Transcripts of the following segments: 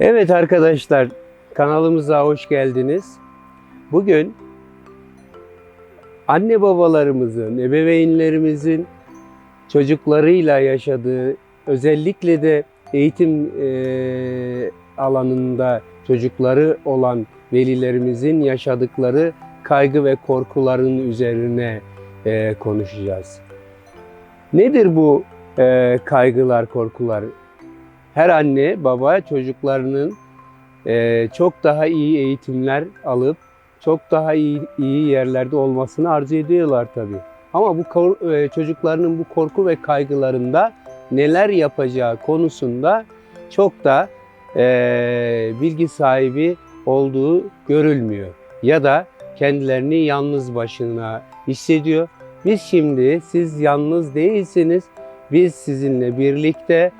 Evet arkadaşlar kanalımıza hoş geldiniz. Bugün anne babalarımızın, ebeveynlerimizin çocuklarıyla yaşadığı özellikle de eğitim eee, alanında çocukları olan velilerimizin yaşadıkları kaygı ve korkuların üzerine eee, konuşacağız. Nedir bu eee, kaygılar, korkular? Her anne baba çocuklarının eee, çok daha iyi eğitimler alıp çok daha iyi, iyi yerlerde olmasını arzu ediyorlar tabii. Ama bu eee, çocuklarının bu korku ve kaygılarında neler yapacağı konusunda çok da eee, bilgi sahibi olduğu görülmüyor. Ya da kendilerini yalnız başına hissediyor. Biz şimdi siz yalnız değilsiniz. Biz sizinle birlikte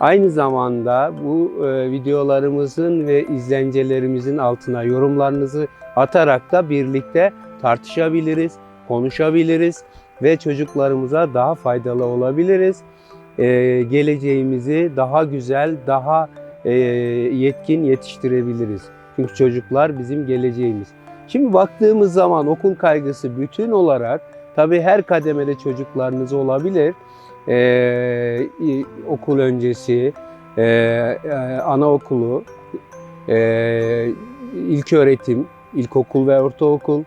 Aynı zamanda bu e, videolarımızın ve izlencelerimizin altına yorumlarınızı atarak da birlikte tartışabiliriz, konuşabiliriz ve çocuklarımıza daha faydalı olabiliriz. E, geleceğimizi daha güzel, daha e, yetkin yetiştirebiliriz. Çünkü çocuklar bizim geleceğimiz. Şimdi baktığımız zaman okul kaygısı bütün olarak tabii her kademede çocuklarınız olabilir ee, okul öncesi, e, e, anaokulu, e, ilköğretim, ilkokul ve ortaokul,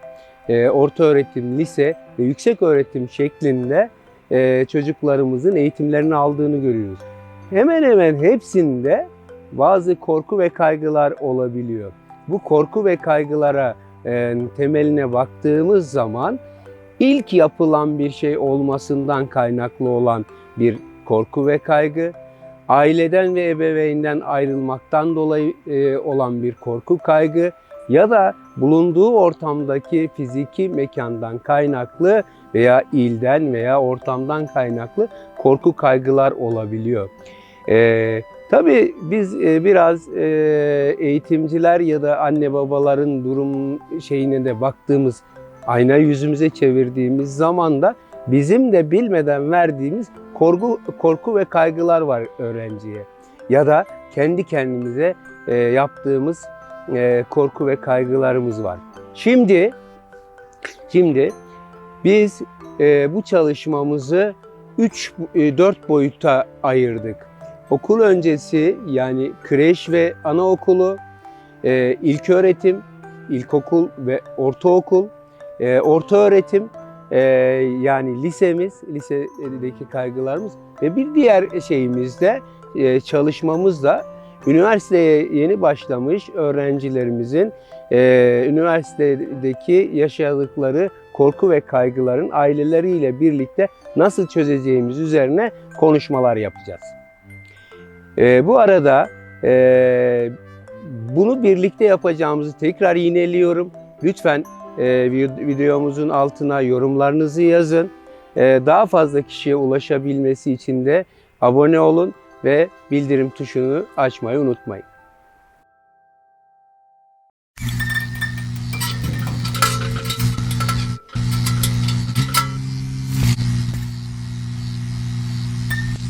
e, orta öğretim, lise ve yüksek öğretim şeklinde e, çocuklarımızın eğitimlerini aldığını görüyoruz. Hemen hemen hepsinde bazı korku ve kaygılar olabiliyor. Bu korku ve kaygılara e, temeline baktığımız zaman ilk yapılan bir şey olmasından kaynaklı olan bir korku ve kaygı, aileden ve ebeveynden ayrılmaktan dolayı e, olan bir korku kaygı ya da bulunduğu ortamdaki fiziki mekandan kaynaklı veya ilden veya ortamdan kaynaklı korku kaygılar olabiliyor. E, tabii biz e, biraz e, eğitimciler ya da anne babaların durum şeyine de baktığımız ayna yüzümüze çevirdiğimiz zaman da bizim de bilmeden verdiğimiz korku, korku ve kaygılar var öğrenciye. Ya da kendi kendimize e, yaptığımız e, korku ve kaygılarımız var. Şimdi şimdi biz e, bu çalışmamızı 3 4 boyuta ayırdık. Okul öncesi yani kreş ve anaokulu, e, ilköğretim, ilkokul ve ortaokul, e, orta öğretim e, yani lisemiz, lisedeki kaygılarımız ve bir diğer şeyimiz de e, çalışmamız da üniversiteye yeni başlamış öğrencilerimizin e, üniversitedeki yaşadıkları korku ve kaygıların aileleriyle birlikte nasıl çözeceğimiz üzerine konuşmalar yapacağız. E, bu arada e, bunu birlikte yapacağımızı tekrar yineliyorum. Lütfen e, vid- videomuzun altına yorumlarınızı yazın. E, daha fazla kişiye ulaşabilmesi için de abone olun ve bildirim tuşunu açmayı unutmayın.